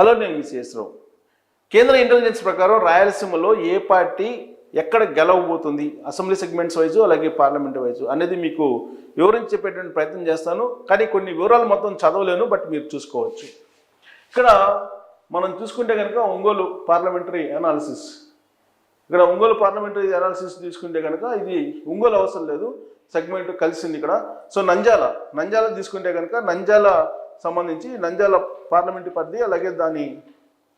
Hello నేను మీ శేషరావు కేంద్ర intelligence ప్రకారం రాయలసీమలో ఏ పార్టీ ఎక్కడ గెలవబోతుంది? అసెంబ్లీ సెగ్మెంట్స్ వైజు అలాగే పార్లమెంట్ వైజు అనేది మీకు వివరించి చెప్పేటువంటి ప్రయత్నం చేస్తాను. కానీ కొన్ని వివరాలు మొత్తం చదవలేను బట్ మీరు చూసుకోవచ్చు. ఇక్కడ మనం చూసుకుంటే కనుక ఒంగోలు పార్లమెంటరీ అనాలిసిస్. ఇక్కడ ఒంగోలు పార్లమెంటరీ అనాలిసిస్ తీసుకుంటే కనుక ఇది ఒంగోలు అవసరం లేదు. సెగ్మెంట్ కలిసింది ఇక్కడ. సో నంజాల నంజాల తీసుకుంటే కనుక నంజాల సంబంధించి నంద్యాల పార్లమెంటు పరిధి అలాగే దాని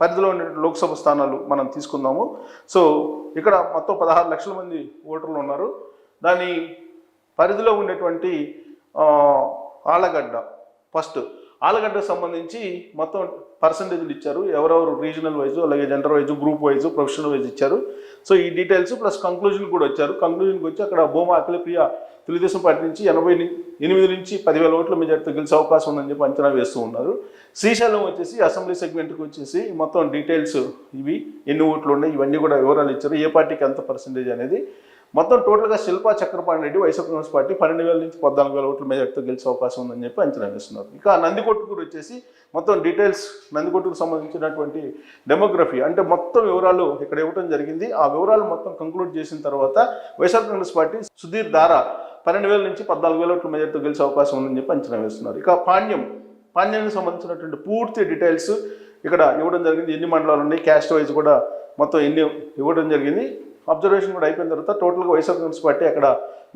పరిధిలో ఉండే లోక్సభ స్థానాలు మనం తీసుకుందాము. సో ఇక్కడ మొత్తం పదహారు లక్షల మంది ఓటర్లు ఉన్నారు. దాని పరిధిలో ఉండేటువంటి ఆ, ఆలగడ్డ ఫస్ట్ ఆలగడ్డకు సంబంధించి మొత్తం పర్సంటేజ్లు ఇచ్చారు. ఎవరెవరు రీజనల్ వైజ్ అలాగే gender wise group wise professional wise ఇచ్చారు. సో ఈ డీటెయిల్స్ ప్లస్ కంక్లూజన్ కూడా వచ్చారు. కంక్లూజన్కి వచ్చి అక్కడ భూమా అఖిలప్రియ తెలుగుదేశం పార్టీ నుంచి ఎనభై ఎనిమిది నుంచి పదివేల ఓట్ల మెజార్టీతో గెలిచే అవకాశం ఉందని చెప్పి అంచనా వేస్తూ ఉన్నారు. శ్రీశైలం వచ్చేసి అసెంబ్లీ సెగ్మెంట్కి వచ్చేసి మొత్తం డీటెయిల్స్ ఇవి ఎన్ని ఓట్లు ఉన్నాయి ఇవన్నీ కూడా వివరాలు ఇచ్చారు. ఏ పార్టీకి ఎంత పర్సంటేజ్ అనేది మొత్తం టోటల్గా శిల్పా చక్రపాణి రెడ్డి వైఎస్ఆర్ కాంగ్రెస్ పార్టీ పన్నెండు వేల నుంచి పద్నాలుగు వేల ఓట్ల మెజార్టీతో గెలిచే అవకాశం ఉందని చెప్పి అంచనా వేస్తున్నారు. ఇక నందికొట్టుకూరు వచ్చేసి మొత్తం డీటెయిల్స్ నందికొట్టుకు సంబంధించినటువంటి డెమోగ్రఫీ అంటే మొత్తం వివరాలు ఇక్కడ ఇవ్వడం జరిగింది. ఆ వివరాలు మొత్తం కంక్లూడ్ చేసిన తర్వాత వైఎస్ఆర్ కాంగ్రెస్ పార్టీ సుధీర్ దారా పన్నెండు వేల నుంచి పద్నాలుగు వేల ఓట్ల మెజార్టీతో గెలిచే అవకాశం ఉందని చెప్పి అంచనా వేస్తున్నారు. ఇక పాణ్యం పాణ్యానికి సంబంధించినటువంటి పూర్తి డీటెయిల్స్ ఇక్కడ ఇవ్వడం జరిగింది. ఎన్ని మండలాలు ఉన్నాయి క్యాస్ట్ వైజ్ కూడా మొత్తం ఎన్ని ఇవ్వడం జరిగింది. అబ్జర్వేషన్ కూడా అయిపోయిన తర్వాత టోటల్గా వైఎస్ఆర్ కాంగ్రెస్ పార్టీ అక్కడ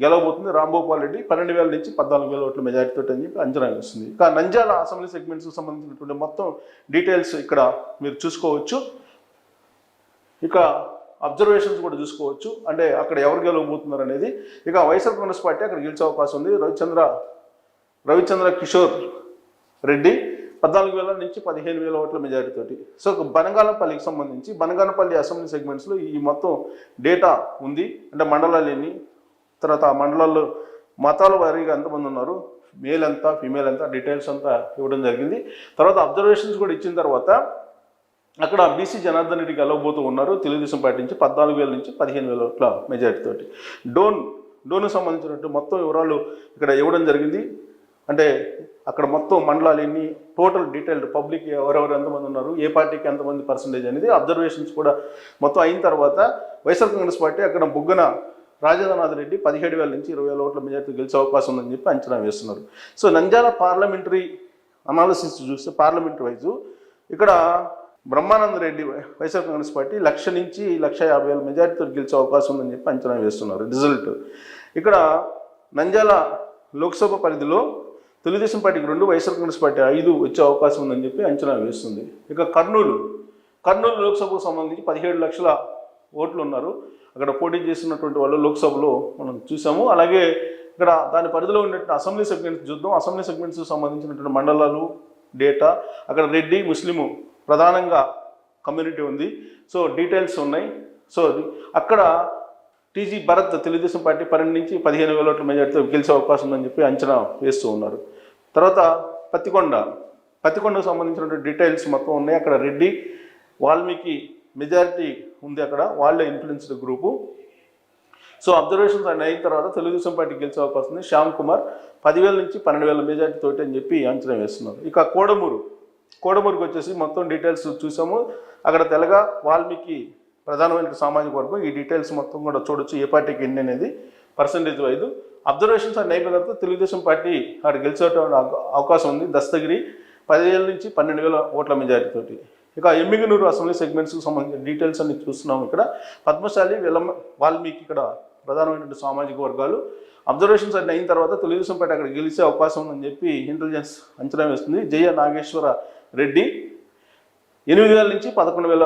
గెలవబోతుంది. రాంభోపాల్ రెడ్డి పన్నెండు వేల నుంచి పద్నాలుగు వేల ఓట్ల మెజారిటీతో అని చెప్పి అంచనా వేస్తుంది. ఇక నంజాల అసెంబ్లీ సెగ్మెంట్స్కి సంబంధించినటువంటి మొత్తం డీటెయిల్స్ ఇక్కడ మీరు చూసుకోవచ్చు. ఇక అబ్జర్వేషన్స్ కూడా చూసుకోవచ్చు. అంటే అక్కడ ఎవరు గెలవబోతున్నారు అనేది. ఇక వైఎస్ఆర్ కాంగ్రెస్ పార్టీ అక్కడ గెలిచే అవకాశం ఉంది. రవిచంద్ర రవిచంద్ర కిషోర్ రెడ్డి పద్నాలుగు వేల నుంచి పదిహేను వేల ఓట్ల మెజారిటీతోటి సో బనగానపల్లికి సంబంధించి బనగానపల్లి అసెంబ్లీ సెగ్మెంట్స్లో ఈ మొత్తం డేటా ఉంది. అంటే మండలాలు ఎన్ని? తర్వాత ఆ మండలాల్లో మతాల వారీగా ఎంతమంది ఉన్నారు? మేల్ ఎంత ఫీమేల్ ఎంత డీటెయిల్స్ అంతా ఇవ్వడం జరిగింది. తర్వాత అబ్జర్వేషన్స్ కూడా ఇచ్చిన తర్వాత అక్కడ బీసీ జనార్దన్ రెడ్డి గెలవబోతూ ఉన్నారు తెలుగుదేశం పార్టీ నుంచి పద్నాలుగు వేల నుంచి పదిహేను వేల ఓట్ల మెజారిటీ తోటి. డోన్ డోన్కు సంబంధించినట్టు మొత్తం వివరాలు ఇక్కడ ఇవ్వడం జరిగింది. అంటే అక్కడ మొత్తం మండలాలు ఎన్ని టోటల్ డీటెయిల్డ్ పబ్లిక్ ఎవరెవరు ఎంతమంది ఉన్నారు ఏ పార్టీకి ఎంతమంది పర్సంటేజ్ అనేది అబ్జర్వేషన్స్ కూడా మొత్తం అయిన తర్వాత వైఎస్ఆర్ కాంగ్రెస్ పార్టీ అక్కడ బుగ్గన రాజేంద్రనాథ్ రెడ్డి పదిహేడు వేల నుంచి ఇరవై వేల ఓట్ల మెజార్టీ గెలిచే అవకాశం ఉందని చెప్పి అంచనా వేస్తున్నారు. సో నంద్యాల పార్లమెంటరీ అనాలిసిస్ చూస్తే పార్లమెంటరీ వైజు ఇక్కడ బ్రహ్మానంద రెడ్డి వైఎస్ఆర్ కాంగ్రెస్ పార్టీ లక్ష నుంచి లక్ష యాభై వేల మెజార్టీతో గెలిచే అవకాశం ఉందని చెప్పి అంచనా వేస్తున్నారు. రిజల్ట్ ఇక్కడ నంద్యాల లోక్సభ పరిధిలో తెలుగుదేశం పార్టీకి రెండు వైఎస్ఆర్ కాంగ్రెస్ పార్టీ ఐదు వచ్చే అవకాశం ఉందని చెప్పి అంచనా వేస్తుంది. ఇక కర్నూలు కర్నూలు లోక్సభకు సంబంధించి పదిహేడు లక్షల ఓట్లు ఉన్నారు. అక్కడ పోటీ చేసినటువంటి వాళ్ళు లోక్సభలో మనం చూసాము. అలాగే ఇక్కడ దాని పరిధిలో ఉన్నటువంటి అసెంబ్లీ సెగ్మెంట్స్ చూద్దాం. అసెంబ్లీ సెగ్మెంట్స్ సంబంధించినటువంటి మండలాలు డేటా అక్కడ రెడ్డి ముస్లిము ప్రధానంగా కమ్యూనిటీ ఉంది. సో డీటెయిల్స్ ఉన్నాయి. సో అక్కడ టీజీ భరత్ తెలుగుదేశం పార్టీ పన్నెండు నుంచి పదిహేను వేల ఓట్ల మెజార్టీతో గెలిచే అవకాశం ఉందని చెప్పి అంచనా వేస్తూ ఉన్నారు. తర్వాత పత్తికొండ. పత్తికొండకు సంబంధించినటువంటి డీటెయిల్స్ మొత్తం ఉన్నాయి. అక్కడ రెడ్డి వాల్మీకి మెజారిటీ ఉంది అక్కడ. వాళ్ళే ఇన్ఫ్లుయెన్స్డ్ గ్రూపు సో అబ్జర్వేషన్స్ అన్ని అయిన తర్వాత తెలుగుదేశం పార్టీ గెలిచే అవకాశం ఉంది. శ్యామ్ కుమార్ పదివేల నుంచి పన్నెండు వేల మెజార్టీ తోటి అని చెప్పి అంచనా వేస్తున్నారు. ఇక కోడమూరు. కోడమూరుకు వచ్చేసి మొత్తం డీటెయిల్స్ చూసాము. అక్కడ తెలగ వాల్మీకి ప్రధానమైన సామాజిక వర్గం. ఈ డీటెయిల్స్ మొత్తం కూడా చూడొచ్చు ఏ పార్టీకి ఎన్ని అనేది. పర్సంటేజ్ వైజు అబ్జర్వేషన్స్ అన్ని అయిపోయిన తర్వాత తెలుగుదేశం పార్టీ అక్కడ గెలిచేటువంటి అవకాశం ఉంది. దస్తగిరి పదివేల నుంచి పన్నెండు వేల ఓట్ల మెజారిటీతో ఇక ఎమ్మిగనూరు అసెంబ్లీ సెగ్మెంట్స్కి సంబంధించిన డీటెయిల్స్ అన్ని చూస్తున్నాం ఇక్కడ. పద్మశాలి వెలమ వాల్మీకి ఇక్కడ ప్రధానమైనటువంటి సామాజిక వర్గాలు. అబ్జర్వేషన్స్ అన్ని అయిన తర్వాత తెలుగుదేశం పార్టీ అక్కడ గెలిచే అవకాశం ఉందని చెప్పి ఇంటెలిజెన్స్ అంచనా వేస్తుంది. జయ నాగేశ్వర రెడ్డి ఎనిమిది వేల నుంచి పదకొండు వేల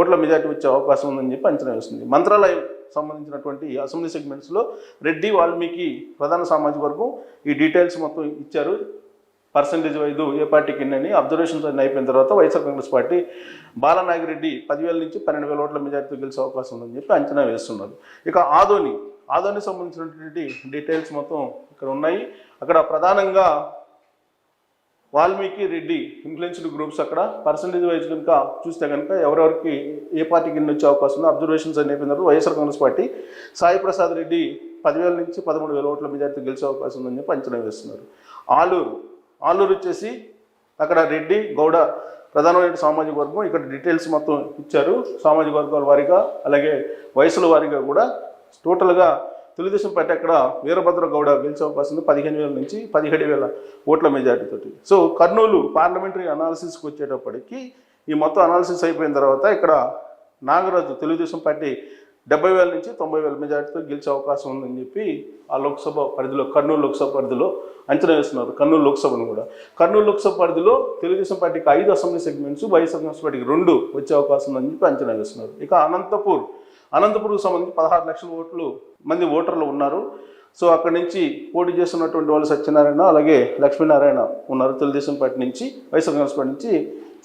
ఓట్ల మెజార్టీ వచ్చే అవకాశం ఉందని చెప్పి అంచనా వేస్తుంది. మంత్రాలయం సంబంధించినటువంటి అసెంబ్లీ సెగ్మెంట్స్లో రెడ్డి వాల్మీకి ప్రధాన సామాజిక వర్గం. ఈ డీటెయిల్స్ మొత్తం ఇచ్చారు. పర్సంటేజ్ వైదు ఏ పార్టీకి ఎన్ని అని అబ్జర్వేషన్స్ అన్ని అయిపోయిన తర్వాత వైఎస్ఆర్ కాంగ్రెస్ పార్టీ బాలనాగిరెడ్డి పదివేల నుంచి పన్నెండు వేల ఓట్ల మెజార్టీతో గెలిచే అవకాశం ఉందని చెప్పి అంచనా వేస్తున్నారు. ఇక ఆదోని ఆదోని సంబంధించినటువంటి డీటెయిల్స్ మొత్తం ఇక్కడ ఉన్నాయి. అక్కడ ప్రధానంగా వాల్మీకి రెడ్డి ఇన్ఫ్లుయెన్స్డ్ గ్రూప్స్ అక్కడ పర్సంటేజ్ వైజ్ కనుక చూస్తే కనుక ఎవరెవరికి ఏ పార్టీకి ఎన్ని వచ్చే అవకాశం ఉందో అబ్జర్వేషన్స్ అని అయిపోయిన వైఎస్ఆర్ కాంగ్రెస్ పార్టీ సాయి ప్రసాద్ రెడ్డి పదివేల నుంచి పదమూడు వేల ఓట్ల మెజార్టీ గెలిచే అవకాశం ఉందని చెప్పి అంచనా వేస్తున్నారు. ఆలూరు ఆలూరు వచ్చేసి అక్కడ రెడ్డి గౌడ ప్రధానమైన సామాజిక వర్గం ఇక్కడ డీటెయిల్స్ మొత్తం ఇచ్చారు. సామాజిక వర్గాల వారీగా అలాగే వయసుల వారీగా కూడా టోటల్గా తెలుగుదేశం పార్టీ అక్కడ వీరభద్ర గౌడ గెలిచే అవకాశం ఉంది. పదిహేను వేల నుంచి పదిహేడు వేల ఓట్ల మెజార్టీతోటి సో కర్నూలు పార్లమెంటరీ అనాలిసిస్కి వచ్చేటప్పటికి ఈ మొత్తం అనాలిసిస్ అయిపోయిన తర్వాత ఇక్కడ నాగరాజు తెలుగుదేశం పార్టీ డెబ్బై వేల నుంచి తొంభై వేల మెజార్టీతో గెలిచే అవకాశం ఉందని చెప్పి ఆ లోక్సభ పరిధిలో కర్నూలు లోక్సభ పరిధిలో అంచనా వేస్తున్నారు. కర్నూలు లోక్సభను కూడా. కర్నూలు లోక్సభ పరిధిలో తెలుగుదేశం పార్టీకి ఐదు అసెంబ్లీ సెగ్మెంట్స్ వైఎస్ఆర్ కాంగ్రెస్ పార్టీకి రెండు వచ్చే అవకాశం ఉందని చెప్పి అంచనా వేస్తున్నారు. ఇక అనంతపూర్ అనంతపూర్కు సంబంధించి పదహారు లక్షల ఓట్లు మంది ఓటర్లు ఉన్నారు. సో అక్కడి నుంచి పోటీ చేస్తున్నటువంటి వాళ్ళు సత్యనారాయణ అలాగే లక్ష్మీనారాయణ ఉన్నారు తెలుగుదేశం పార్టీ నుంచి వైఎస్ఆర్ కాంగ్రెస్ పార్టీ నుంచి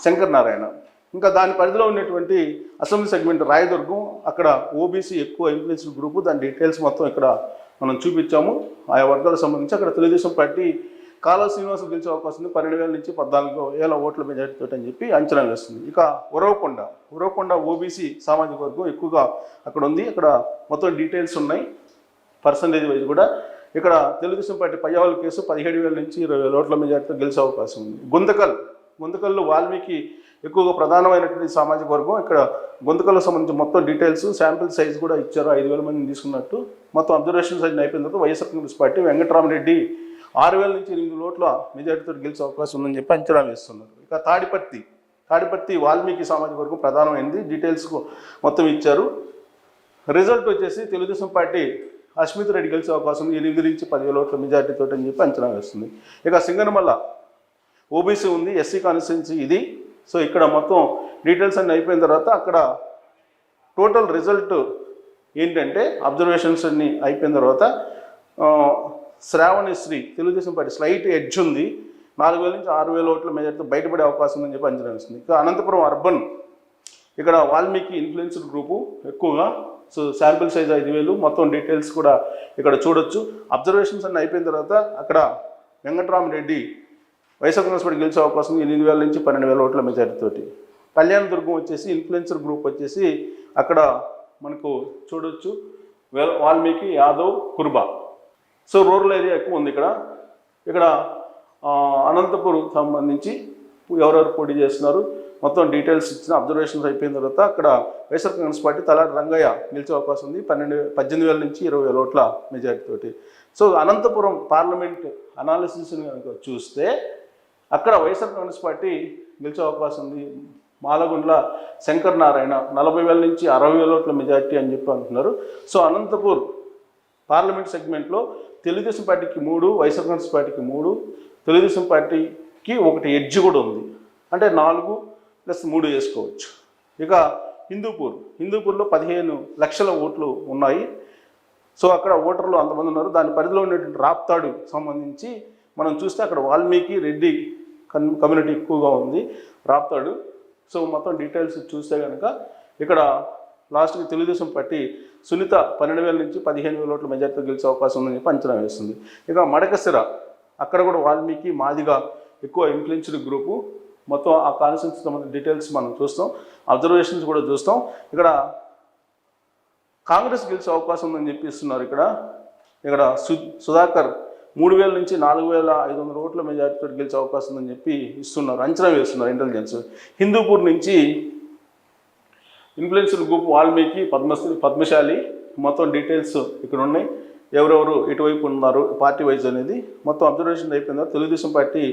శంకర్ నారాయణ. ఇంకా దాని పరిధిలో ఉన్నటువంటి అసెంబ్లీ సెగ్మెంట్ రాయదుర్గం అక్కడ ఓబీసీ ఎక్కువ ఇన్ఫ్లుయెన్స్ గ్రూపు దాని డీటెయిల్స్ మొత్తం ఇక్కడ మనం చూపించాము. ఆయా వర్గాలకు సంబంధించి అక్కడ తెలుగుదేశం పార్టీ కాలా శ్రీనివాస గెలిచే అవకాశం ఉంది. పన్నెండు వేల నుంచి పద్నాలుగు వేల ఓట్ల మెజార్టీతో అని చెప్పి అంచనా వేస్తుంది. ఇక ఉరవకొండ ఉరవకొండ ఓబీసీ సామాజిక వర్గం ఎక్కువగా అక్కడ ఉంది. అక్కడ మొత్తం డీటెయిల్స్ ఉన్నాయి. పర్సంటేజ్ వైజ్ కూడా. ఇక్కడ తెలుగుదేశం పార్టీ పయ్యావల కేసు పదిహేడు వేల నుంచి ఇరవై వేల ఓట్ల మెజార్టీతో గెలిచే అవకాశం ఉంది. గుంతకల్ గుంతకల్లో వాల్మీకి ఎక్కువగా ప్రధానమైనటువంటి సామాజిక వర్గం. ఇక్కడ గుంతకల్లకు సంబంధించి మొత్తం డీటెయిల్స్ శాంపిల్ సైజ్ కూడా ఇచ్చారు. ఐదు వేల మందిని తీసుకున్నట్టు. మొత్తం అబ్జర్వేషన్ సైజ్ అయిపోయిన తర్వాత వైఎస్ఆర్ కాంగ్రెస్ పార్టీ వెంకటరామరెడ్డి ఆరు వేల నుంచి ఎనిమిది ఓట్ల మెజార్టీతో గెలిచే అవకాశం ఉందని చెప్పి అంచనా వేస్తున్నారు. ఇక తాడిపత్తి తాడిపత్తి వాల్మీకి సామాజిక వర్గం ప్రధానమైనది డీటెయిల్స్ మొత్తం ఇచ్చారు. రిజల్ట్ వచ్చేసి తెలుగుదేశం పార్టీ అస్మిత్ రెడ్డి గెలిచే అవకాశం ఉంది. ఎనిమిది నుంచి పదివేల ఓట్ల మెజార్టీతో అని చెప్పి అంచనా వేస్తుంది. ఇక సింగనమల్ల ఓబీసీ ఉంది ఎస్సీ కాన్స్టిట్యున్సీ ఇది. సో ఇక్కడ మొత్తం డీటెయిల్స్ అన్నీ అయిపోయిన తర్వాత అక్కడ టోటల్ రిజల్ట్ ఏంటంటే అబ్జర్వేషన్స్ అన్నీ అయిపోయిన తర్వాత Sravanisri Telugu Desam party slight edge ఉంది. నాలుగు వేల నుంచి ఆరు వేల ఓట్ల మెజార్టీతో బయటపడే అవకాశం ఉందని చెప్పి అంచనా వేస్తుంది. ఇక అనంతపురం అర్బన్ ఇక్కడ వాల్మీకి ఇన్ఫ్లుయెన్స్డ్ గ్రూపు ఎక్కువగా. సో శాంపిల్ సైజ్ ఐదు వేలు మొత్తం డీటెయిల్స్ కూడా ఇక్కడ చూడొచ్చు. అబ్జర్వేషన్స్ అన్నీ అయిపోయిన తర్వాత అక్కడ వెంకట్రామరెడ్డి వైఎస్ఆర్ కాంగ్రెస్ పార్టీ గెలిచే అవకాశం ఎనిమిది వేల నుంచి పన్నెండు వేల ఓట్ల మెజారిటీతోటి కళ్యాణదుర్గం వచ్చేసి ఇన్ఫ్లుయెన్సర్ గ్రూప్ వచ్చేసి అక్కడ మనకు చూడొచ్చు. Valmiki Yadav Kurba. So rural area ఎక్కువ ఉంది ఇక్కడ. ఇక్కడ అనంతపూర్ అనంతపురం సంబంధించి ఎవరెవరు పోటీ చేస్తున్నారు మొత్తం డీటెయిల్స్ ఇచ్చిన అబ్జర్వేషన్స్ అయిపోయిన తర్వాత అక్కడ వైఎస్ఆర్ కాంగ్రెస్ పార్టీ తలాటి రంగయ్య నిలిచే అవకాశం ఉంది. పన్నెండు పద్దెనిమిది వేల నుంచి ఇరవై వేల ఓట్ల మెజారిటీ తోటి సో అనంతపురం పార్లమెంట్ అనాలిసిస్ని కనుక చూస్తే అక్కడ వైఎస్ఆర్ కాంగ్రెస్ పార్టీ గెలిచే అవకాశం ఉంది. మాలగుండ్ల శంకర్ నారాయణ నలభై వేల నుంచి అరవై వేల ఓట్ల మెజారిటీ అని చెప్పి అంటున్నారు. సో అనంతపూర్ పార్లమెంట్ సెగ్మెంట్లో తెలుగుదేశం పార్టీకి మూడు వైఎస్ఆర్ కాంగ్రెస్ పార్టీకి మూడు తెలుగుదేశం పార్టీకి ఒకటి ఎడ్జ్ కూడా ఉంది. అంటే నాలుగు ప్లస్ మూడు వేసుకోవచ్చు. ఇక హిందూపూర్ హిందూపూర్లో పదిహేను లక్షల ఓట్లు ఉన్నాయి. సో అక్కడ ఓటర్లు అంతమంది ఉన్నారు. దాని పరిధిలో ఉన్నటువంటి రాప్తాడు సంబంధించి మనం చూస్తే అక్కడ వాల్మీకి రెడ్డి కన్ కమ్యూనిటీ ఎక్కువగా ఉంది. రాప్తాడు. సో మొత్తం డీటెయిల్స్ చూస్తే కనుక ఇక్కడ లాస్ట్కి తెలుగుదేశం పార్టీ సునీత పన్నెండు వేల నుంచి పదిహేను వేల ఓట్ల మెజార్టీతో గెలిచే అవకాశం ఉందని చెప్పి అంచనా వేస్తుంది ఇక మడకసిర అక్కడ కూడా వాల్మీకి మాదిగా ఎక్కువ ఇన్ఫ్లుయెన్స్డ్ గ్రూపు మొత్తం ఆ కాన్స్టిట్యూన్సీ సంబంధించిన డీటెయిల్స్ మనం చూస్తాం. అబ్జర్వేషన్స్ కూడా చూస్తాం. ఇక్కడ కాంగ్రెస్ గెలిచే అవకాశం ఉందని చెప్పి ఇస్తున్నారు ఇక్కడ. ఇక్కడ సు సుధాకర్ మూడు వేల నుంచి నాలుగు వేల ఐదు వందల ఓట్ల మెజార్టీతో గెలిచే అవకాశం ఉందని చెప్పి ఇస్తున్నారు అంచనా వేస్తున్నారు ఇంటెలిజెన్స్ హిందూపూర్ నుంచి ఇన్ఫ్లుయెన్సర్ గ్రూప్ వాల్మీకి పద్మశ్రీ పద్మశాలి మొత్తం డీటెయిల్స్ ఇక్కడ ఉన్నాయి ఎవరెవరు ఎటువైపు ఉన్నారు పార్టీ వైజ్ అనేది మొత్తం అబ్జర్వేషన్ అయిపోయిన తెలుగుదేశం పార్టీ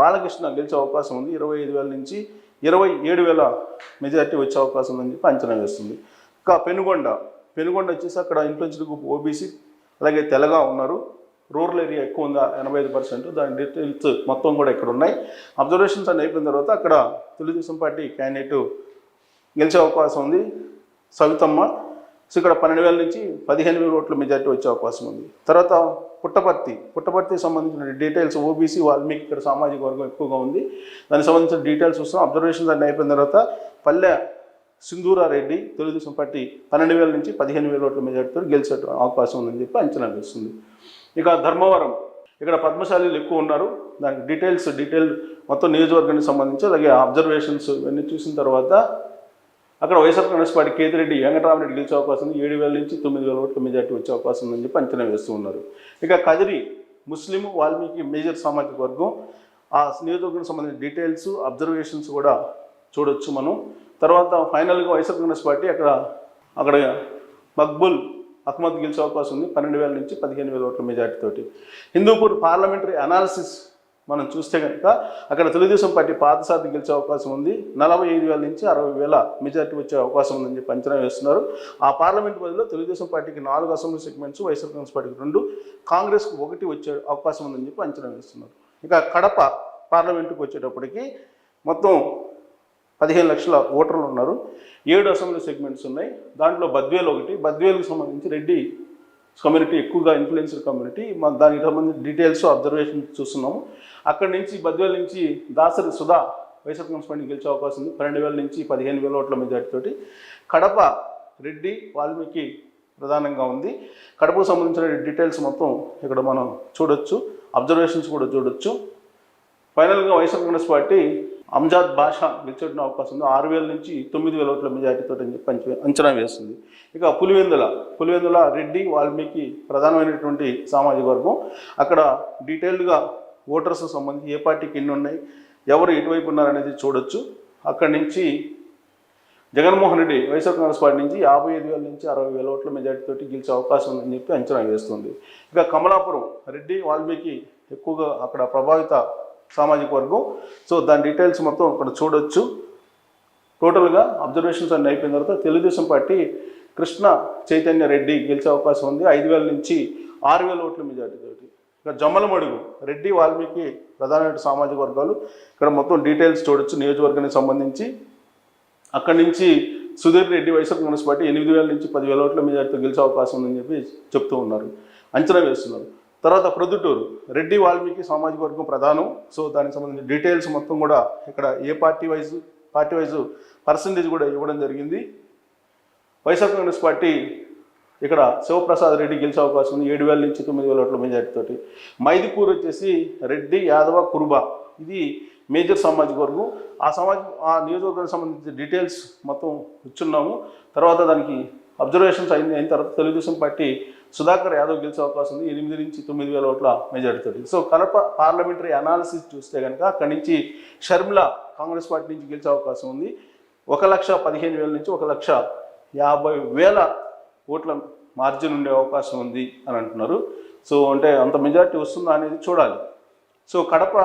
బాలకృష్ణ గెలిచే అవకాశం ఉంది. ఇరవై ఐదు వేల నుంచి ఇరవై ఏడు వేల మెజార్టీ వచ్చే అవకాశం ఉందని చెప్పి అంచనా వేస్తుంది. ఇంకా పెనుగొండ పెనుగొండ వచ్చేసి అక్కడ ఇన్ఫ్లుయెన్స్డ్ గ్రూప్ ఓబీసీ అలాగే తెలగా ఉన్నారు. రూరల్ ఏరియా ఎక్కువ ఉందా? ఎనభై ఐదు పర్సెంట్ దాని డీటెయిల్స్ మొత్తం కూడా ఇక్కడ ఉన్నాయి అబ్జర్వేషన్స్ అన్ని అయిపోయిన తర్వాత అక్కడ తెలుగుదేశం పార్టీ క్యాండిడేట్ గెలిచే అవకాశం ఉంది. సవితమ్మ సో ఇక్కడ పన్నెండు వేల నుంచి పదిహేను వేల ఓట్ల మెజార్టీ వచ్చే అవకాశం ఉంది. తర్వాత పుట్టపర్తి పుట్టపర్తికి సంబంధించిన డీటెయిల్స్ ఓబీసీ వాల్మీకి ఇక్కడ సామాజిక వర్గం ఎక్కువగా ఉంది. దానికి సంబంధించిన డీటెయిల్స్ వస్తాం అబ్జర్వేషన్స్ అన్ని అయిపోయిన తర్వాత పల్లె సింధూరారెడ్డి తెలుగుదేశం పార్టీ పన్నెండు వేల నుంచి పదిహేను వేల ఓట్ల మెజార్టీతో గెలిచే అవకాశం ఉందని చెప్పి అంచనా వేస్తుంది. ఇక ధర్మవరం ఇక్కడ పద్మశాలీలు ఎక్కువ ఉన్నారు. దానికి డీటెయిల్స్ డీటెయిల్ మొత్తం నియోజకవర్గానికి సంబంధించి అలాగే అబ్జర్వేషన్స్ ఇవన్నీ చూసిన తర్వాత అక్కడ వైఎస్ఆర్ కాంగ్రెస్ పార్టీ కేతిరెడ్డి వెంకటరామరెడ్డి గెలిచే అవకాశం ఉంది. ఏడు వేల నుంచి తొమ్మిది వేల ఓట్ల మెజార్టీ వచ్చే అవకాశం ఉందని చెప్పి అంచనా వేస్తూ ఉన్నారు. ఇక కదిరి ముస్లిం వాల్మీకి మేజర్ సామాజిక వర్గం. ఆ నియోజకవర్గం సంబంధించిన డీటెయిల్స్ అబ్జర్వేషన్స్ కూడా చూడొచ్చు మనం. తర్వాత ఫైనల్గా వైఎస్ఆర్ కాంగ్రెస్ పార్టీ అక్కడ అక్కడ మక్బుల్ అహ్మద్ గెలిచే అవకాశం ఉంది. పన్నెండు వేల నుంచి పదిహేను వేల ఓట్ల మెజార్టీతోటి హిందూపూర్ పార్లమెంటరీ అనాలిసిస్ మనం చూస్తే కనుక అక్కడ తెలుగుదేశం పార్టీ పాతసారి గెలిచే అవకాశం ఉంది. నలభై ఐదు వేల నుంచి అరవై వేల మెజార్టీ వచ్చే అవకాశం ఉందని చెప్పి అంచనా వేస్తున్నారు. ఆ పార్లమెంట్ బదిలో తెలుగుదేశం పార్టీకి నాలుగు అసెంబ్లీ సెగ్మెంట్స్ వైఎస్ఆర్ కాంగ్రెస్ పార్టీకి రెండు కాంగ్రెస్కు ఒకటి వచ్చే అవకాశం ఉందని చెప్పి అంచనా వేస్తున్నారు. ఇక కడప పార్లమెంటుకు వచ్చేటప్పటికి మొత్తం పదిహేను లక్షల ఓటర్లు ఉన్నారు. ఏడు అసెంబ్లీ సెగ్మెంట్స్ ఉన్నాయి. దాంట్లో బద్వేలు ఒకటి. బద్వేలుకు సంబంధించి రెడ్డి కమ్యూనిటీ ఎక్కువగా ఇన్ఫ్లుయెన్సర్ కమ్యూనిటీ మన దానికి సంబంధించిన డీటెయిల్స్ అబ్జర్వేషన్ చూస్తున్నాము. అక్కడి నుంచి బద్వేల నుంచి దాసరి సుధా వైఎస్ఆర్ కాంగ్రెస్ పార్టీ గెలిచే అవకాశం ఉంది. పన్నెండు వేల నుంచి పదిహేను వేల ఓట్ల మెజార్టీతోటి కడప రెడ్డి వాల్మీకి ప్రధానంగా ఉంది. కడపకు సంబంధించిన డీటెయిల్స్ మొత్తం ఇక్కడ మనం చూడొచ్చు. అబ్జర్వేషన్స్ కూడా చూడొచ్చు. ఫైనల్గా వైఎస్ఆర్ కాంగ్రెస్ పార్టీ అంజాద్ భాష గెలిచేట అవకాశం ఉంది. ఆరు వేల నుంచి తొమ్మిది వేల ఓట్ల మెజార్టీతో అని చెప్పి అంచనా వేస్తుంది. ఇక పులివెందుల పులివెందుల రెడ్డి వాల్మీకి ప్రధానమైనటువంటి సామాజిక వర్గం. అక్కడ డీటెయిల్డ్గా ఓటర్స్ సంబంధించి ఏ పార్టీకి ఎన్ని ఉన్నాయి ఎవరు ఎటువైపు ఉన్నారనేది చూడొచ్చు. అక్కడి నుంచి జగన్మోహన్ రెడ్డి వైఎస్ఆర్ కాంగ్రెస్ పార్టీ నుంచి యాభై ఐదు వేల నుంచి అరవై వేల ఓట్ల మెజార్టీతోటి గెలిచే అవకాశం ఉందని చెప్పి అంచనా వేస్తుంది. ఇక కమలాపురం రెడ్డి వాల్మీకి ఎక్కువగా అక్కడ ప్రభావిత సామాజిక వర్గం. సో దాని డీటెయిల్స్ మొత్తం అక్కడ చూడొచ్చు. టోటల్గా అబ్జర్వేషన్స్ అన్ని అయిపోయిన తర్వాత తెలుగుదేశం పార్టీ కృష్ణ చైతన్య రెడ్డి గెలిచే అవకాశం ఉంది. ఐదు వేల నుంచి ఆరు వేల ఓట్ల మెజార్టీతోటి. ఇక జమ్మలమడుగు రెడ్డి వాల్మీకి ప్రధానమైన సామాజిక వర్గాలు. ఇక్కడ మొత్తం డీటెయిల్స్ చూడొచ్చు. నియోజకవర్గానికి సంబంధించి అక్కడి నుంచి సుధీర్ రెడ్డి వైఎస్ఆర్ కాంగ్రెస్ పార్టీ ఎనిమిది వేల నుంచి పదివేల ఓట్ల మెజార్టీతో గెలిచే అవకాశం ఉందని చెప్పి చెప్తూ ఉన్నారు. అంచనా వేస్తున్నారు. తర్వాత ప్రొద్దుటూరు. రెడ్డి వాల్మీకి సామాజిక వర్గం ప్రధానం. సో దానికి సంబంధించిన డీటెయిల్స్ మొత్తం కూడా ఇక్కడ ఏ party wise party wise percentage కూడా ఇవ్వడం జరిగింది. వైఎస్ఆర్ కాంగ్రెస్ పార్టీ ఇక్కడ శివప్రసాద్ రెడ్డి గెలిచే అవకాశం ఉంది. ఏడు వేల నుంచి తొమ్మిది వేల ఓట్ల మెజార్టీతోటి మైదుకూరు వచ్చేసి రెడ్డి యాదవ కురుబా. ఇది మేజర్ సామాజిక వర్గం. ఆ సమాజ ఆ నియోజకవర్గానికి సంబంధించిన డీటెయిల్స్ మొత్తం ఇచ్చున్నాము. తర్వాత దానికి అబ్జర్వేషన్స్ అయిన అయిన తర్వాత తెలుగుదేశం పార్టీ సుధాకర్ యాదవ్ గెలిచే అవకాశం ఉంది. ఎనిమిది నుంచి తొమ్మిది వేల ఓట్ల మెజారిటీతోటి సో కడప పార్లమెంటరీ అనాలిసిస్ చూస్తే కనుక అక్కడి నుంచి షర్మిల కాంగ్రెస్ పార్టీ నుంచి గెలిచే అవకాశం ఉంది. ఒక లక్ష పదిహేను వేల నుంచి ఒక లక్ష యాభై వేల ఓట్ల మార్జిన్ ఉండే అవకాశం ఉంది అని అంటున్నారు. సో అంటే అంత మెజారిటీ వస్తుందా అనేది చూడాలి. సో కడప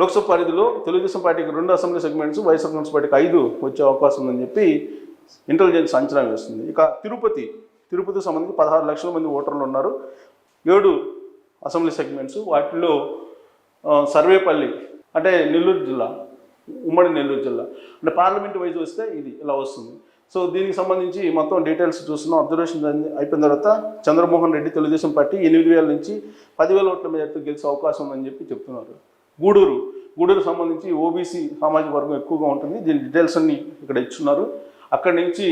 లోక్సభ పరిధిలో తెలుగుదేశం పార్టీకి రెండు అసెంబ్లీ సెగ్మెంట్స్ వైఎస్ఆర్ కాంగ్రెస్ పార్టీకి ఐదు వచ్చే అవకాశం ఉందని చెప్పి ఇంటెలిజెన్స్ అంచనా వేస్తుంది. ఇక తిరుపతి తిరుపతికి సంబంధించి పదహారు లక్షల మంది ఓటర్లు ఉన్నారు. ఏడు అసెంబ్లీ సెగ్మెంట్స్ వాటిలో సర్వేపల్లి అంటే నెల్లూరు జిల్లా ఉమ్మడి నెల్లూరు జిల్లా. అంటే పార్లమెంట్ వైజ్ వస్తే ఇది ఇలా వస్తుంది. సో దీనికి సంబంధించి మొత్తం డీటెయిల్స్ చూస్తున్నాం. అబ్జర్వేషన్ అయిపోయిన తర్వాత చంద్రమోహన్ రెడ్డి తెలుగుదేశం పార్టీ ఎనిమిది వేల నుంచి పదివేల ఓట్ల మీద గెలిచే అవకాశం ఉందని చెప్పి చెప్తున్నారు. గూడూరు గూడూరు సంబంధించి ఓబీసీ సామాజిక వర్గం ఎక్కువగా ఉంటుంది. దీని డీటెయిల్స్ అన్ని ఇక్కడ ఇచ్చున్నారు. అక్కడి నుంచి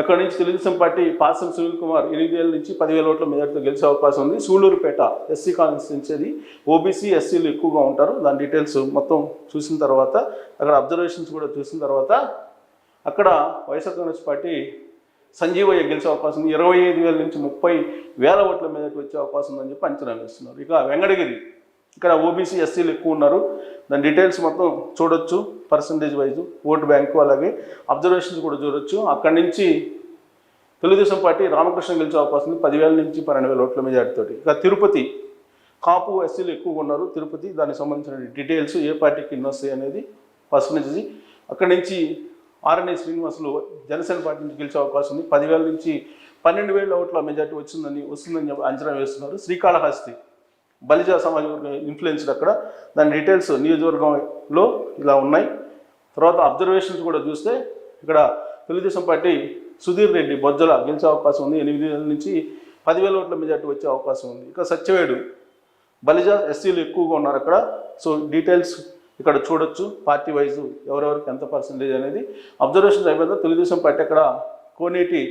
ఎక్కడి నుంచి తెలుగుదేశం పార్టీ పాసం సునీల్ కుమార్ ఎనిమిది వేల నుంచి పదివేల ఓట్ల మెజార్టీతో గెలిచే అవకాశం ఉంది. సూళ్ళూరుపేట ఎస్సీ కాన్స్టిట్యున్సీ నుంచి ఓబీసీ ఎస్సీలు ఎక్కువగా ఉంటారు. దాని డీటెయిల్స్ మొత్తం చూసిన తర్వాత అక్కడ అబ్జర్వేషన్స్ కూడా చూసిన తర్వాత అక్కడ వైఎస్ఆర్ కాంగ్రెస్ పార్టీ సంజీవయ్య గెలిచే అవకాశం ఉంది. ఇరవై ఐదు వేల నుంచి ముప్పై వేల ఓట్ల మీదకి వచ్చే అవకాశం ఉందని చెప్పి అంచనా వేస్తున్నారు. ఇక వెంకటగిరి ఇక్కడ ఓబీసీ ఎస్సీలు ఎక్కువ ఉన్నారు. దాని డీటెయిల్స్ మొత్తం చూడొచ్చు. పర్సంటేజ్ వైజ్ ఓటు బ్యాంకు అలాగే అబ్జర్వేషన్స్ కూడా చూడొచ్చు. అక్కడి నుంచి తెలుగుదేశం పార్టీ రామకృష్ణ గెలిచే అవకాశం ఉంది. పదివేల నుంచి పన్నెండు వేల ఓట్ల మెజార్టీతోటి ఇక తిరుపతి కాపు ఎస్సీలు ఎక్కువగా ఉన్నారు. తిరుపతి దానికి సంబంధించిన డీటెయిల్స్ ఏ పార్టీకి ఎన్ని వస్తాయి అనేది పర్సంటేజ్ అక్కడి నుంచి ఆర్ఎన్ఏ శ్రీనివాసులు జనసేన పార్టీ నుంచి గెలిచే అవకాశం ఉంది. పదివేల నుంచి పన్నెండు వేల ఓట్ల మెజార్టీ వచ్చిందని వస్తుందని అంచనా వేస్తున్నారు. శ్రీకాళహస్తి బలిజ వర్గం ఇన్ఫ్లుయెన్స్డ్ అక్కడ. దాని డీటెయిల్స్ నియోజకవర్గంలో ఇలా ఉన్నాయి. తర్వాత అబ్జర్వేషన్స్ కూడా చూస్తే ఇక్కడ తెలుగుదేశం పార్టీ సుధీర్ రెడ్డి బొజ్జల గెలిచే అవకాశం ఉంది. ఎనిమిది వేల నుంచి పదివేల ఓట్ల మెజార్టీ వచ్చే అవకాశం ఉంది. ఇక సత్యవేడు బలిజ ఎస్సీలు ఎక్కువగా ఉన్నారు అక్కడ. సో డీటెయిల్స్ ఇక్కడ చూడొచ్చు. పార్టీ వైజ్ ఎవరెవరికి ఎంత పర్సంటేజ్ అనేది. అబ్జర్వేషన్స్ అయిపోయిందో తెలుగుదేశం పార్టీ అక్కడ కోనేటి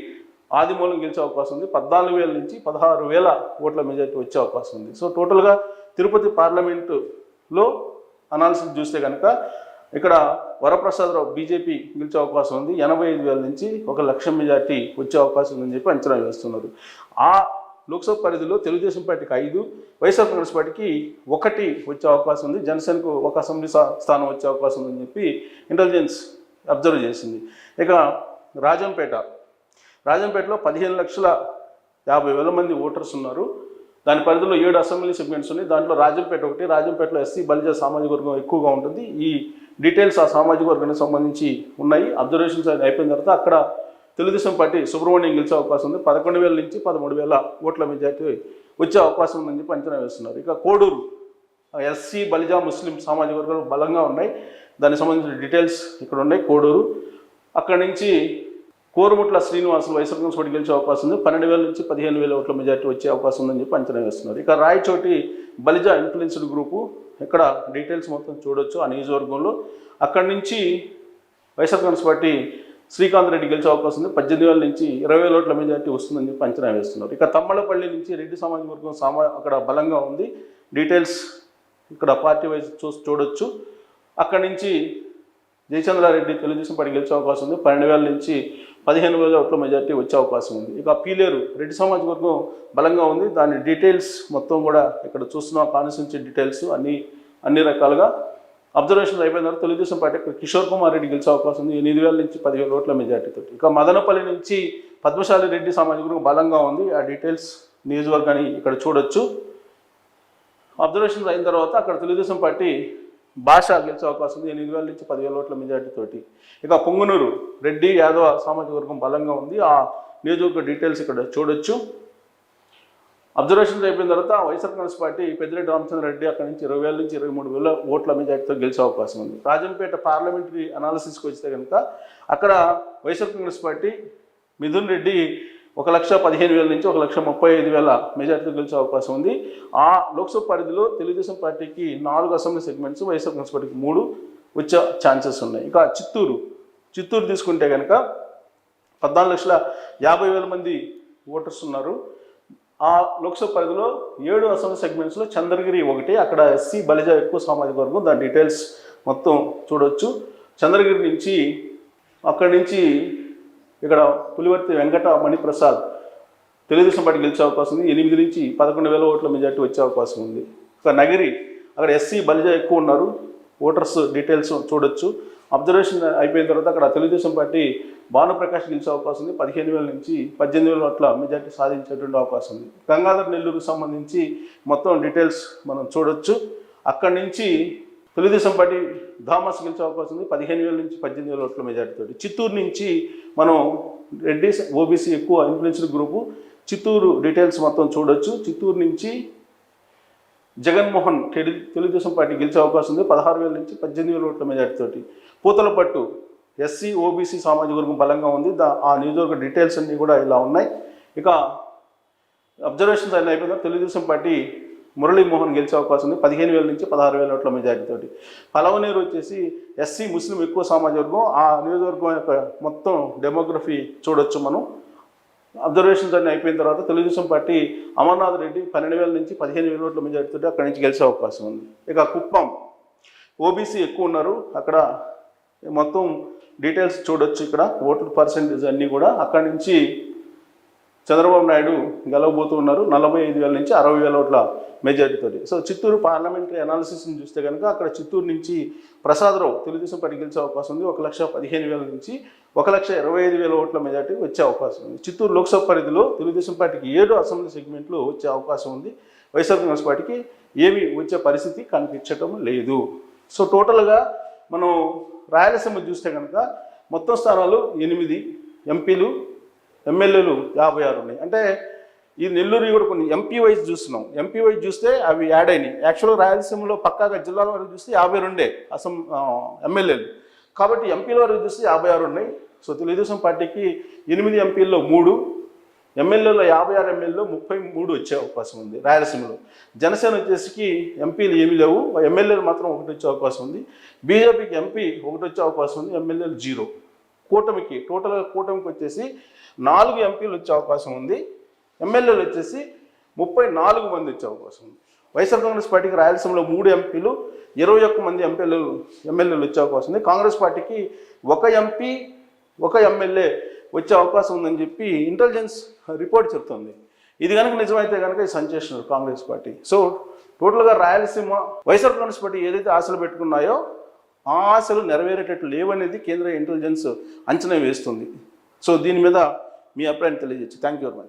ఆదిమూలం గెలిచే అవకాశం ఉంది. పద్నాలుగు వేల నుంచి పదహారు వేల ఓట్ల మెజార్టీ వచ్చే అవకాశం ఉంది. సో టోటల్గా తిరుపతి పార్లమెంటులో అనాలిసిస్ చూస్తే కనుక ఇక్కడ వరప్రసాదరావు బీజేపీ గెలిచే అవకాశం ఉంది. ఎనభై ఐదు వేల నుంచి ఒక లక్ష మెజార్టీ వచ్చే అవకాశం ఉందని చెప్పి అంచనా వేస్తున్నారు. ఆ లోక్సభ పరిధిలో తెలుగుదేశం పార్టీకి ఐదు వైఎస్ఆర్ కాంగ్రెస్ పార్టీకి ఒకటి వచ్చే అవకాశం ఉంది. జనసేనకు ఒక అసెంబ్లీ స్థానం వచ్చే అవకాశం ఉందని చెప్పి ఇంటెలిజెన్స్ అబ్జర్వ్ చేసింది. ఇక రాజంపేట రాజంపేటలో పదిహేను లక్షల యాభై వేల మంది ఓటర్స్ ఉన్నారు. దాని పరిధిలో ఏడు అసెంబ్లీ సెగ్మెంట్స్ ఉన్నాయి. దాంట్లో రాజంపేట ఒకటి రాజంపేటలో ఎస్సీ బలిజ సామాజిక వర్గం ఎక్కువగా ఉంటుంది. ఈ డీటెయిల్స్ ఆ సామాజిక వర్గానికి సంబంధించి ఉన్నాయి. అబ్జర్వేషన్స్ అయిపోయిన తర్వాత అక్కడ తెలుగుదేశం పార్టీ సుబ్రహ్మణ్యం గెలిచే అవకాశం ఉంది. పదకొండు వేల నుంచి పదమూడు వేల ఓట్ల మెజార్టీ వచ్చే అవకాశం ఉందని చెప్పి అంచనా వేస్తున్నారు. ఇక కోడూరు ఎస్సీ బలిజా ముస్లిం సామాజిక వర్గాలు బలంగా ఉన్నాయి. దానికి సంబంధించిన డీటెయిల్స్ ఇక్కడ ఉన్నాయి. కోడూరు అక్కడి నుంచి కోరుముట్ల శ్రీనివాసులు వైసర్గం కాంగ్రెస్ గెలిచే అవకాశం ఉంది. పన్నెండు వేల నుంచి పదిహేను వేల ఓట్ల మెజార్టీ వచ్చే అవకాశం ఉందని చెప్పి అంచనా వేస్తున్నారు. ఇక రాయచోటి బలిజా ఇన్ఫ్లుయెన్స్డ్ గ్రూపు ఇక్కడ డీటెయిల్స్ మొత్తం చూడొచ్చు ఆ నియోజకవర్గంలో. అక్కడి నుంచి వైఎస్ఆర్ కాంగ్రెస్ పార్టీ శ్రీకాంత్ రెడ్డి గెలిచే అవకాశం ఉంది. పద్దెనిమిది వేల నుంచి ఇరవై వేల ఓట్ల మెజార్టీ వస్తుందని చెప్పి అంచనా వేస్తున్నారు. ఇక తమ్మలపల్లి నుంచి రెడ్డి సమాజ వర్గం సామా అక్కడ బలంగా ఉంది. డీటెయిల్స్ ఇక్కడ పార్టీ వైజ్ చూ చూడొచ్చు. అక్కడి నుంచి జయచంద్రారెడ్డి తెలుగుదేశం పార్టీ గెలిచే అవకాశం ఉంది. పన్నెండు వేల నుంచి పదిహేను వేల ఓట్ల మెజార్టీ వచ్చే అవకాశం ఉంది. ఇక పీలేరు రెడ్డి సామాజిక వర్గం బలంగా ఉంది. దాని డీటెయిల్స్ మొత్తం కూడా ఇక్కడ చూస్తున్నాం. కాన్స్టిట్యూన్సీ డీటెయిల్స్ అన్ని అన్ని రకాలుగా. అబ్జర్వేషన్ అయిపోయిన తర్వాత తెలుగుదేశం పార్టీ కిషోర్ కుమార్ రెడ్డి గెలిచే అవకాశం ఉంది. ఎనిమిది వేల నుంచి పదివేల ఓట్ల మెజార్టీతో ఇక మదనపల్లి నుంచి పద్మశాలి రెడ్డి సామాజిక వర్గం బలంగా ఉంది. ఆ డీటెయిల్స్ నియోజకవర్గాన్ని ఇక్కడ చూడొచ్చు. అబ్జర్వేషన్ అయిన తర్వాత అక్కడ తెలుగుదేశం పార్టీ భాష గెలిచే అవకాశం ఉంది. ఎనిమిది వేల నుంచి పదివేల ఓట్ల మెజార్టీతోటి ఇక పొంగునూరు రెడ్డి యాదవ సామాజిక వర్గం బలంగా ఉంది. ఆ నియోజకవర్గ డీటెయిల్స్ ఇక్కడ చూడొచ్చు. అబ్జర్వేషన్స్ అయిపోయిన తర్వాత వైఎస్ఆర్ కాంగ్రెస్ పార్టీ పెద్దిరెడ్డి రామచంద్ర రెడ్డి అక్కడ నుంచి ఇరవై వేల నుంచి ఇరవై మూడు వేల ఓట్ల మెజార్టీతో గెలిచే అవకాశం ఉంది. రాజంపేట పార్లమెంటరీ అనాలిసిస్కి వస్తే కనుక అక్కడ వైఎస్ఆర్ కాంగ్రెస్ పార్టీ మిథున్ రెడ్డి ఒక లక్ష పదిహేను వేల నుంచి ఒక లక్ష ముప్పై ఐదు వేల మెజార్టీతో గెలిచే అవకాశం ఉంది. ఆ లోక్సభ పరిధిలో తెలుగుదేశం పార్టీకి నాలుగు అసెంబ్లీ సెగ్మెంట్స్ వైఎస్ఆర్ కాంగ్రెస్ పార్టీకి మూడు వచ్చే ఛాన్సెస్ ఉన్నాయి. ఇక చిత్తూరు చిత్తూరు తీసుకుంటే కనుక పద్నాలుగు లక్షల యాభై వేల మంది ఓటర్స్ ఉన్నారు. ఆ లోక్సభ పరిధిలో ఏడు అసెంబ్లీ సెగ్మెంట్స్లో చంద్రగిరి ఒకటి అక్కడ ఎస్సీ బలిజ ఎక్కువ సామాజిక వర్గం దాని డీటెయిల్స్ మొత్తం చూడొచ్చు. చంద్రగిరి నుంచి అక్కడి నుంచి ఇక్కడ పులివర్తి వెంకట మణిప్రసాద్ తెలుగుదేశం పార్టీ గెలిచే అవకాశం ఉంది. ఎనిమిది నుంచి పదకొండు వేల ఓట్ల మెజార్టీ వచ్చే అవకాశం ఉంది. ఇక నగిరి అక్కడ ఎస్సీ బలిజ ఎక్కువ ఉన్నారు. ఓటర్స్ డీటెయిల్స్ చూడొచ్చు. అబ్జర్వేషన్ అయిపోయిన తర్వాత అక్కడ తెలుగుదేశం పార్టీ భానుప్రకాష్ గెలిచే అవకాశం ఉంది. పదిహేను వేల నుంచి పద్దెనిమిది వేల ఓట్ల మెజార్టీ సాధించేటువంటి అవకాశం ఉంది. గంగాధర్ నెల్లూరుకు సంబంధించి మొత్తం డీటెయిల్స్ మనం చూడొచ్చు. అక్కడి నుంచి తెలుగుదేశం పార్టీ ధామాస్ గెలిచే అవకాశం ఉంది. పదిహేను వేల నుంచి పద్దెనిమిది వేల ఓట్ల మెజార్టీతో చిత్తూరు నుంచి మనం రెడ్డి ఓబీసీ ఎక్కువ ఇన్ఫ్లుయెన్స్డ్ గ్రూపు చిత్తూరు డీటెయిల్స్ మొత్తం చూడొచ్చు. చిత్తూరు నుంచి జగన్మోహన్ టెలి తెలుగుదేశం పార్టీ గెలిచే అవకాశం ఉంది. పదహారు వేల నుంచి పద్దెనిమిది వేల ఓట్ల మెజార్టీతోటి పూతలపట్టు ఎస్సీ ఓబీసీ సామాజిక వర్గం బలంగా ఉంది. దా ఆ నియోజకవర్గ డీటెయిల్స్ అన్నీ కూడా ఇలా ఉన్నాయి. ఇక అబ్జర్వేషన్స్ అయిన అయిపోయిన తెలుగుదేశం పార్టీ మురళీమోహన్ గెలిచే అవకాశం ఉంది. పదిహేను వేల నుంచి పదహారు వేల ఓట్ల మెజారిటీతోటి పలవనేరు వచ్చేసి ఎస్సీ ముస్లిం ఎక్కువ సామాజిక వర్గం. ఆ నియోజకవర్గం యొక్క మొత్తం డెమోగ్రఫీ చూడొచ్చు మనం. అబ్జర్వేషన్స్ అన్ని అయిపోయిన తర్వాత తెలుగుదేశం పార్టీ అమర్నాథ్ రెడ్డి పన్నెండు వేల నుంచి పదిహేను వేల ఓట్ల మెజారిటీతో అక్కడి నుంచి గెలిచే అవకాశం ఉంది. ఇక కుప్పం. ఓబీసీ ఎక్కువ ఉన్నారు. అక్కడ మొత్తం డీటెయిల్స్ చూడొచ్చు ఇక్కడ. ఓట్ల పర్సెంటేజ్ అన్నీ కూడా. అక్కడి నుంచి చంద్రబాబు నాయుడు గెలవబోతూ ఉన్నారు. నలభై ఐదు వేల నుంచి అరవై వేల ఓట్ల మెజారిటీతో సో చిత్తూరు పార్లమెంటరీ అనాలిసిస్ని చూస్తే కనుక అక్కడ చిత్తూరు నుంచి ప్రసాదరావు తెలుగుదేశం పార్టీ గెలిచే అవకాశం ఉంది. ఒక లక్ష పదిహేను వేల నుంచి ఒక లక్ష ఇరవై ఐదు వేల ఓట్ల మెజార్టీ వచ్చే అవకాశం ఉంది. చిత్తూరు లోక్సభ పరిధిలో తెలుగుదేశం పార్టీకి ఏడు అసెంబ్లీ సెగ్మెంట్లు వచ్చే అవకాశం ఉంది. వైఎస్ఆర్ కాంగ్రెస్ పార్టీకి ఏమీ వచ్చే పరిస్థితి కనిపించటం లేదు. సో టోటల్గా మనం రాయలసీమ చూస్తే కనుక మొత్తం స్థానాలు ఎనిమిది ఎంపీలు ఎమ్మెల్యేలు యాభై ఆరు ఉన్నాయి. అంటే ఈ నెల్లూరు కూడా కొన్ని ఎంపీ వైజ్ చూస్తున్నాం. ఎంపీ వైజ్ చూస్తే అవి యాడ్ అయినాయి. యాక్చువల్గా రాయలసీమలో పక్కాగా జిల్లాల వరకు చూస్తే యాభై రెండే అసం ఎమ్మెల్యేలు. కాబట్టి ఎంపీల వరకు చూస్తే యాభై ఆరు ఉన్నాయి. సో తెలుగుదేశం పార్టీకి ఎనిమిది ఎంపీల్లో మూడు ఎమ్మెల్యేలో యాభై ఆరు ఎమ్మెల్యేలో ముప్పై మూడు వచ్చే అవకాశం ఉంది రాయలసీమలో. జనసేన వచ్చేసి ఎంపీలు ఏమీ లేవు. ఎమ్మెల్యేలు మాత్రం ఒకటి వచ్చే అవకాశం ఉంది. బీజేపీకి ఎంపీ ఒకటి వచ్చే అవకాశం ఉంది. ఎమ్మెల్యేలు జీరో. కూటమికి టోటల్గా కూటమికి వచ్చేసి నాలుగు ఎంపీలు వచ్చే అవకాశం ఉంది. ఎమ్మెల్యేలు వచ్చేసి ముప్పై నాలుగు మంది వచ్చే అవకాశం ఉంది. వైఎస్ఆర్ కాంగ్రెస్ పార్టీకి రాయలసీమలో మూడు ఎంపీలు ఇరవై ఒక్క మంది ఎంపీలు ఎమ్మెల్యేలు వచ్చే అవకాశం ఉంది. కాంగ్రెస్ పార్టీకి ఒక ఎంపీ ఒక ఎమ్మెల్యే వచ్చే అవకాశం ఉందని చెప్పి ఇంటెలిజెన్స్ రిపోర్ట్ చెప్తుంది. ఇది కనుక నిజమైతే కనుక ఇది సంచేస్తున్నారు కాంగ్రెస్ పార్టీ. సో టోటల్గా రాయలసీమ వైఎస్ఆర్ కాంగ్రెస్ పార్టీ ఏదైతే ఆశలు పెట్టుకున్నాయో ఆశలు నెరవేరేటట్లు లేవనేది కేంద్ర ఇంటెలిజెన్స్ అంచనా వేస్తుంది. సో దీని మీద మీ అభిప్రాయం తెలియజేయచ్చు. Thank you very much